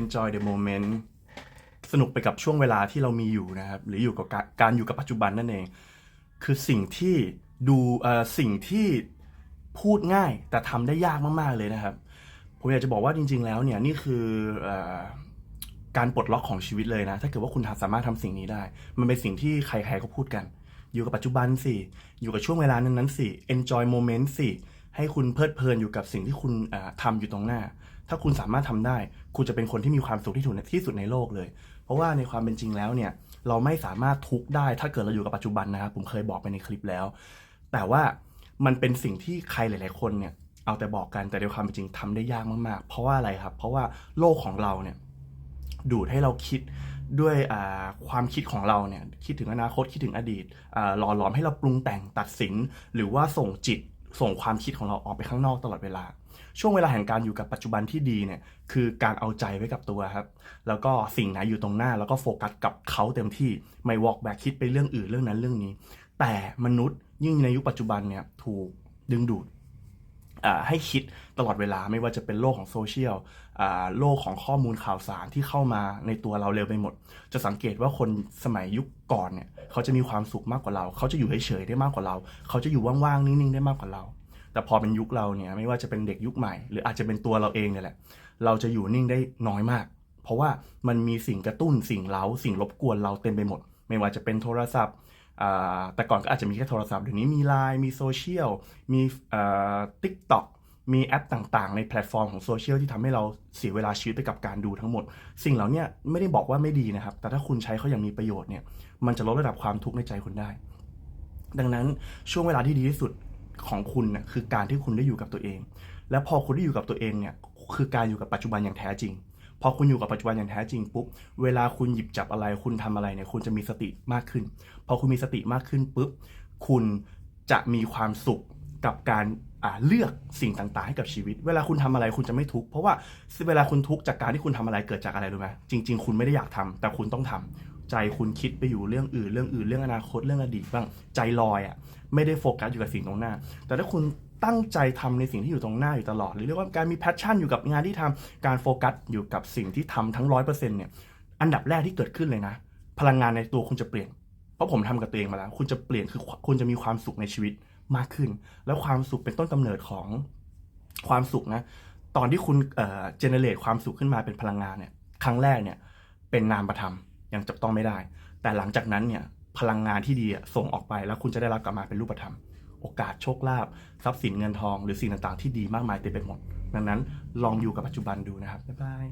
enjoy the moment สนุกไปกับช่วงเวลาที่เรามีอยู่นะครับ หรืออยู่กับการอยู่กับปัจจุบันนั่นเอง คือสิ่งที่ดูอ่อสิ่งที่พูดง่ายแต่ทำได้ยากมาก ๆ เลยนะครับ ผมอยากจะบอกว่าจริง ๆ แล้วเนี่ยนี่คืออการปลดล็อกของชีวิตเลยนะ ถ้าเกิดว่าคุณสามารถทำสิ่งนี้ได้ มันเป็นสิ่งที่ใครๆก็พูดกัน อยู่กับปัจจุบันสิ อยู่กับช่วงเวลานั้นๆสิ enjoy moment สิ ให้คุณเพลิดเพลินอยู่กับสิ่งที่คุณเอ่อทำอยู่ตรงหน้า ถ้าคุณสามารถทำได้ คุณจะเป็นคนที่มีความสุขที่สุดที่สุดในโลกเลย เพราะว่าในความเป็นจริงแล้วเนี่ยเราไม่สามารถทุกได้ ถ้าเกิดเราอยู่กับปัจจุบันนะครับผมเคยบอกไปในคลิปแล้ว แต่ว่ามันเป็นสิ่งที่ใครหลาย ๆ คนเนี่ยเอาแต่บอกกันแต่ในความเป็นจริงทำได้ยากมาก ๆ เพราะว่าอะไรครับ เพราะว่าโลกของเราเนี่ยดูดให้เราคิดด้วยความคิดของเราเนี่ยคิดถึงอนาคตคิดถึงอดีตหล่อหลอมให้เราปรุงแต่งตัดสิน หรือว่าส่งจิต ส่งความคิดของเราออกไปข้างนอกตลอดเวลา ช่วงเวลาแห่งการอยู่กับปัจจุบันที่ดีเนี่ยคือการเอาใจไว้กับตัวครับ แล้วก็สิ่งไหนอยู่ตรงหน้าแล้วก็โฟกัสกับเขาเต็มที่ไม่วอกแบกคิดไปเรื่องอื่นเรื่องนั้นเรื่องนี้ แต่มนุษย์ยิ่งในยุคปัจจุบันเนี่ยถูกดึงดูด ให้คิดตลอดเวลาไม่ว่าจะเป็นโลกของโซเชียลโลกของข้อมูลข่าวสารที่เข้ามาในตัวเราเร็วไปหมด จะสังเกตว่าคนสมัยยุคก่อนเนี่ยเขาจะมีความสุขมากกว่าเรา เขาจะอยู่เฉยๆได้มากกว่าเรา เขาจะอยู่ว่างๆนิ่งๆได้มากกว่าเรา แต่พอเป็นยุคเราเนี่ยไม่ว่าจะเป็นเด็กยุคใหม่หรืออาจจะเป็นตัวเราเองเนี่ยแหละ เราจะอยู่นิ่งได้น้อยมาก เพราะว่ามันมีสิ่งกระตุ้นสิ่งเล้าสิ่งรบกวนเราเต็มไปหมด ไม่ว่าจะเป็นโทรศัพท์ แต่ก่อนก็อาจจะมีแค่โทรศัพท์เดี๋ยวนี้มีไลน์มีโซเชียลมีทิกต็อกมีแอปต่างๆ ในแพลตฟอร์มของโซเชียลที่ทำให้เราเสียเวลาชีวิตไปกับการดูทั้งหมด สิ่งเหล่านี้ไม่ได้บอกว่าไม่ดีนะครับ แต่ถ้าคุณใช้เขาอย่างมีประโยชน์เนี่ยมันจะลดระดับความทุกข์ในใจคุณได้ ดังนั้นช่วงเวลาที่ดีที่สุดของคุณน่ะคือการที่คุณได้อยู่กับตัวเอง และพอคุณได้อยู่กับตัวเองเนี่ยคือการอยู่กับปัจจุบันอย่างแท้จริง พอคุณอยู่กับปัจจุบันอย่างแท้จริงปุ๊บ เวลาคุณหยิบจับอะไร คุณทำอะไรเนี่ย คุณจะมีสติมากขึ้น พอคุณมีสติมากขึ้นปุ๊บ คุณจะมีความสุขกับการเลือกสิ่งต่างๆให้กับชีวิต เวลาคุณทำอะไรคุณจะไม่ทุกข์ เพราะว่าเวลาคุณทุกข์จากการที่คุณทำอะไรเกิดจากอะไรรู้ไหมจริง ๆ คุณไม่ได้อยากทำแต่คุณต้องทำ ใจคุณคิดไปอยู่เรื่องอื่นเรื่องอื่นเรื่องอนาคตเรื่องอดีตบ้างใจลอยอะไม่ได้โฟกัสอยู่กับสิ่งตรงหน้า แต่ถ้าคุณตั้งใจทำในสิ่งที่อยู่ตรงหน้าอยู่ตลอด หรือเรียกว่าการมีแพชชั่นอยู่กับงานที่ทำการโฟกัสอยู่กับสิ่งที่ทำทั้งร้อยเปอร์เซ็นต์เนี่ยอันดับแรกที่เกิดขึ้นเลยนะ พลังงานในตัวคุณจะเปลี่ยน เพราะผมทำกับตัวเองมาแล้ว คุณจะเปลี่ยนคือคุณจะมีความสุขในชีวิตมากขึ้น แล้วความสุขเป็นต้นกำเนิดของความสุขนะตอนที่คุณเอ่อเจเนเรตความสุขขึ้นมาเป็นพลังงานเนี่ยครั้งแรกเนี่ยเป็นนามธรรม ยังจับต้องไม่ได้ แต่หลังจากนั้นเนี่ยพลังงานที่ดีส่งออกไปแล้วคุณจะได้รับกลับมาเป็นรูปธรรม โอกาสโชคลาภทรัพย์สินเงินทองหรือสิ่งต่างๆที่ดีมากมายเต็มไปหมด ดังนั้นลองอยู่กับปัจจุบันดูนะครับบ๊ายบาย